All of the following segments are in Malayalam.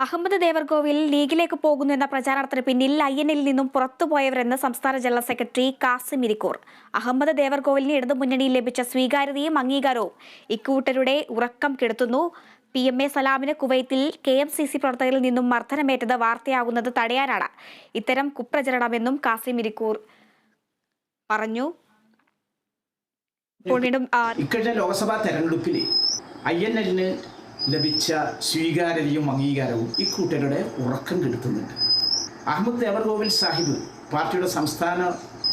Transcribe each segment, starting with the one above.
അഹമ്മദ് ദേവർകോവിൽ ലീഗിലേക്ക് പോകുന്നു എന്ന പ്രചാരണത്തിന് പിന്നിൽ ഐ എന്നിൽ നിന്നും പുറത്തുപോയവരെന്ന് സംസ്ഥാന ജനറൽ സെക്രട്ടറി കാസിം ഇരിക്കൂർ. അഹമ്മദ് ദേവർകോവിലിന് ഇടതു മുന്നണിയിൽ ലഭിച്ച സ്വീകാര്യതയും അംഗീകാരവും ഇക്കൂട്ടരുടെ ഉറക്കം കെടുത്തുന്നു. പി എം എ സലാമിന് കുവൈത്തിൽ കെ എം സി സി പ്രവർത്തകരിൽ നിന്നും മർദ്ദനമേറ്റത് വാർത്തയാകുന്നത് തടയാനാണ്. ഇത്തരം കുപ്രചരണമെന്നും കാസിം ഇരിക്കൂർ പറഞ്ഞു. ഇക്കഴിഞ്ഞ ലോക്സഭാ തെരഞ്ഞെടുപ്പിൽ ഐ എൻ എല്ലിന് ലഭിച്ച സ്വീകാര്യതയും അംഗീകാരവും ഇക്കൂട്ടരുടെ ഉറക്കം കെടുത്തുന്നുണ്ട്. അഹമ്മദ് ദേവർഗോവിൽ സാഹിബ് പാർട്ടിയുടെ സംസ്ഥാന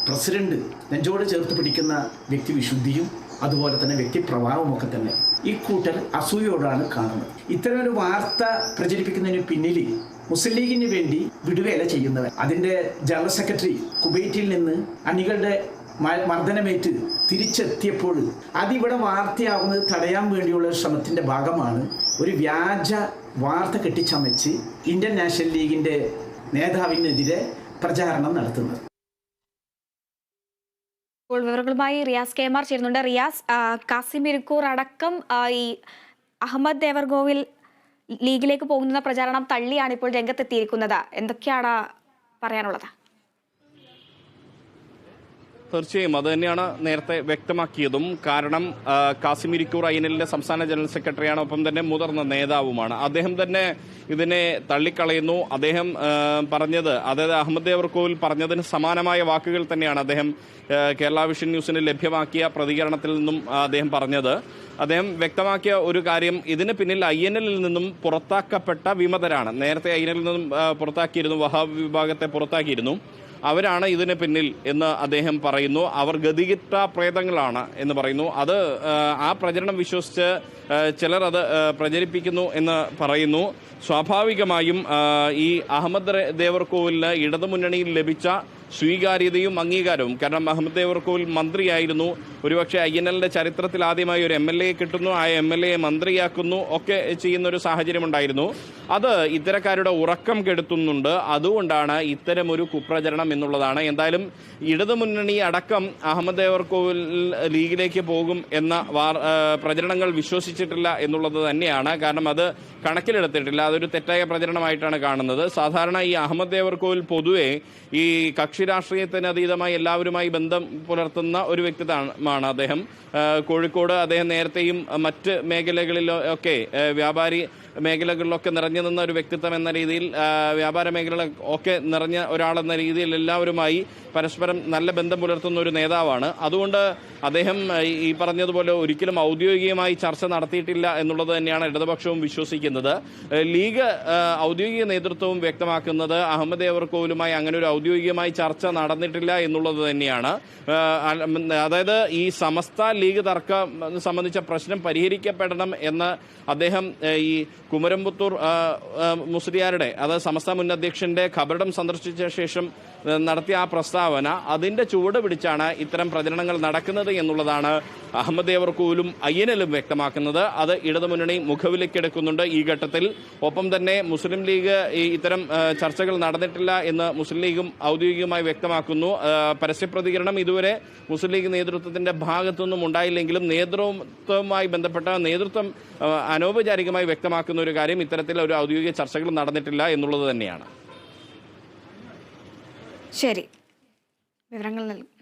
പ്രസിഡന്റ് നെഞ്ചോട് ചേർത്ത് പിടിക്കുന്ന വ്യക്തിവിശുദ്ധിയും അതുപോലെ തന്നെ വ്യക്തിപ്രഭാവമൊക്കെ തന്നെ കൂട്ടർ അസൂയോടാണ് കാണുന്നത്. ഇത്തരമൊരു വാർത്ത പ്രചരിപ്പിക്കുന്നതിന് പിന്നിൽ മുസ്ലിം ലീഗിന് വേണ്ടി വിടുവേല ചെയ്യുന്നവർ അതിന്റെ ജനറൽ സെക്രട്ടറി കുബൈറ്റിൽ നിന്ന് അണികളുടെ മർദ്ദനമേറ്റ് തിരിച്ചെത്തിയപ്പോൾ അതിവിടെ വാർത്തയാവുന്നത് തടയാൻ വേണ്ടിയുള്ള ശ്രമത്തിന്റെ ഭാഗമാണ്. ഒരു വ്യാജ വാർത്ത കെട്ടിച്ചമച്ച് ഇന്ത്യൻ നാഷണൽ ലീഗിന്റെ നേതാവിനെതിരെ പ്രചാരണം നടത്തുന്നത്. ഇപ്പോൾ വിവരങ്ങളുമായി റിയാസ് കെമാർ ചേരുന്നുണ്ട്. റിയാസ് കാസിം ഇരിക്കൂർ അടക്കം ഈ അഹമ്മദ് ദേവർഗോവിൽ ലീഗിലേക്ക് പോകുന്ന പ്രചാരണം തള്ളിയാണ് ഇപ്പോൾ രംഗത്തെത്തിയിരിക്കുന്നത്. എന്തൊക്കെയാണ് പറയാനുള്ളത്? തീർച്ചയായും. അത് തന്നെയാണ് നേരത്തെ വ്യക്തമാക്കിയതും. കാരണം കാസിമിരിക്കൂർ ഐ സംസ്ഥാന ജനറൽ സെക്രട്ടറിയാണ്. ഒപ്പം തന്നെ മുതിർന്ന നേതാവുമാണ്. അദ്ദേഹം തന്നെ ഇതിനെ തള്ളിക്കളയുന്നു. അദ്ദേഹം പറഞ്ഞത് അതായത് അഹമ്മദ് ദേവർകോവിൽ പറഞ്ഞതിന് സമാനമായ വാക്കുകൾ തന്നെയാണ് അദ്ദേഹം കേരള വിഷൻ ന്യൂസിന് ലഭ്യമാക്കിയ പ്രതികരണത്തിൽ നിന്നും അദ്ദേഹം പറഞ്ഞത്. അദ്ദേഹം വ്യക്തമാക്കിയ ഒരു കാര്യം ഇതിന് പിന്നിൽ ഐ എൻ എല്ലിൽ നിന്നും പുറത്താക്കപ്പെട്ട വിമതരാണ്. നേരത്തെ ഐ എൻ എല്ലിൽ നിന്നും പുറത്താക്കിയിരുന്നു വഹാബ് വിഭാഗത്തെ പുറത്താക്കിയിരുന്നു. അവരാണ് ഇതിന് പിന്നിൽ എന്ന് അദ്ദേഹം പറയുന്നു. അവർ ഗതികിട്ട പ്രേതങ്ങളാണ് എന്ന് പറയുന്നു. അത് ആ, പ്രചരണം വിശ്വസിച്ച് ചിലർ അത് പ്രചരിപ്പിക്കുന്നു എന്ന് പറയുന്നു. സ്വാഭാവികമായും ഈ അഹമ്മദ് ദേവർകോവിലിന് ഇടതുമുന്നണിയിൽ ലഭിച്ച സ്വീകാര്യതയും അംഗീകാരവും. കാരണം അഹമ്മദ് ദേവർകോവിൽ മന്ത്രിയായിരുന്നു. ഒരുപക്ഷെ ഐ എൻ എല്ലിന്റെ ചരിത്രത്തിൽ ആദ്യമായി ഒരു എം എൽ എ കിട്ടുന്നു. ആ എം എൽ എ മന്ത്രിയാക്കുന്നു. ഒക്കെ ചെയ്യുന്ന ഒരു സാഹചര്യം ഉണ്ടായിരുന്നു അത് ഇത്തരക്കാരുടെ ഉറക്കം കെടുത്തുന്നുണ്ട്. അതുകൊണ്ടാണ് ഇത്തരമൊരു കുപ്രചരണം എന്നുള്ളതാണ്. എന്തായാലും ഇടതുമുന്നണി അടക്കം അഹമ്മദ് ദേവർകോവിൽ ലീഗിലേക്ക് പോകും എന്ന പ്രചരണങ്ങൾ വിശ്വസിച്ചിട്ടില്ല എന്നുള്ളത് തന്നെയാണ്. കാരണം അത് കണക്കിലെടുത്തിട്ടില്ല. അതൊരു തെറ്റായ പ്രചരണമായിട്ടാണ് കാണുന്നത്. സാധാരണ ഈ അഹമ്മദ് ദേവർകോവിൽ പൊതുവെ ഈ കക്ഷി രാഷ്ട്രീയത്തിന് അതീതമായി എല്ലാവരുമായി ബന്ധം പുലർത്തുന്ന ഒരു വ്യക്തിത്വമാണ് അദ്ദേഹം. കോഴിക്കോട് അദ്ദേഹം നേരത്തെയും മറ്റ് മേഖലകളിലൊക്കെ വ്യാപാരി മേഖലകളിലൊക്കെ നിറഞ്ഞു നിന്ന ഒരു വ്യക്തിത്വം എന്ന രീതിയിൽ വ്യാപാര മേഖല ഒക്കെ നിറഞ്ഞ ഒരാളെന്ന രീതിയിൽ എല്ലാവരുമായി പരസ്പരം നല്ല ബന്ധം പുലർത്തുന്ന ഒരു നേതാവാണ്. അതുകൊണ്ട് അദ്ദേഹം ഈ പറഞ്ഞതുപോലെ ഒരിക്കലും ഔദ്യോഗികമായി ചർച്ച നടത്തിയിട്ടില്ല എന്നുള്ളത് തന്നെയാണ് ഇടതുപക്ഷവും വിശ്വസിക്കുന്നത്. ലീഗ് ഔദ്യോഗിക നേതൃത്വവും വ്യക്തമാക്കുന്നത് അഹമ്മദ് ഏവർക്കോവിലുമായി അങ്ങനെ ഒരു ഔദ്യോഗികമായി ചർച്ച നടന്നിട്ടില്ല എന്നുള്ളത് തന്നെയാണ്. അതായത് ഈ സമസ്ത ലീഗ് തർക്കം സംബന്ധിച്ച പ്രശ്നം പരിഹരിക്കപ്പെടണം എന്ന് അദ്ദേഹം ഈ കുമരംപുത്തൂർ മുസ്ലിയാരുടെ അതായത് സമസ്ത മുൻ അധ്യക്ഷന്റെ ഖബറിടം സന്ദർശിച്ച ശേഷം നടത്തിയ ആ പ്രസ്താവന അതിന്റെ ചുവട് പിടിച്ചാണ് ഇത്തരം പ്രചരണങ്ങൾ നടക്കുന്നത് എന്നുള്ളതാണ് അഹമ്മദ് ഏവർക്കൂലും അയ്യനലും വ്യക്തമാക്കുന്നത്. അത് ഇടതുമുന്നണി മുഖവിലേക്കെടുക്കുന്നുണ്ട് ഈ ഘട്ടത്തിൽ. ഒപ്പം തന്നെ മുസ്ലിം ലീഗ് ഇത്തരം ചർച്ചകൾ നടന്നിട്ടില്ല എന്ന് മുസ്ലിം ലീഗും ഔദ്യോഗികമായി വ്യക്തമാക്കുന്നു. പരസ്യപ്രതികരണം പരസ്യ പ്രതികരണം ഇതുവരെ മുസ്ലിം ലീഗ് നേതൃത്വത്തിന്റെ ഭാഗത്തുനിന്നും ഉണ്ടായില്ലെങ്കിലും നേതൃത്വവുമായി ബന്ധപ്പെട്ട നേതൃത്വം അനൗപചാരികമായി വ്യക്തമാക്കുന്ന ഒരു കാര്യം ഇത്തരത്തിൽ ഒരു ഔദ്യോഗിക ചർച്ചകൾ നടന്നിട്ടില്ല എന്നുള്ളത് തന്നെയാണ്. ശരി. വിവരങ്ങൾ നൽകും.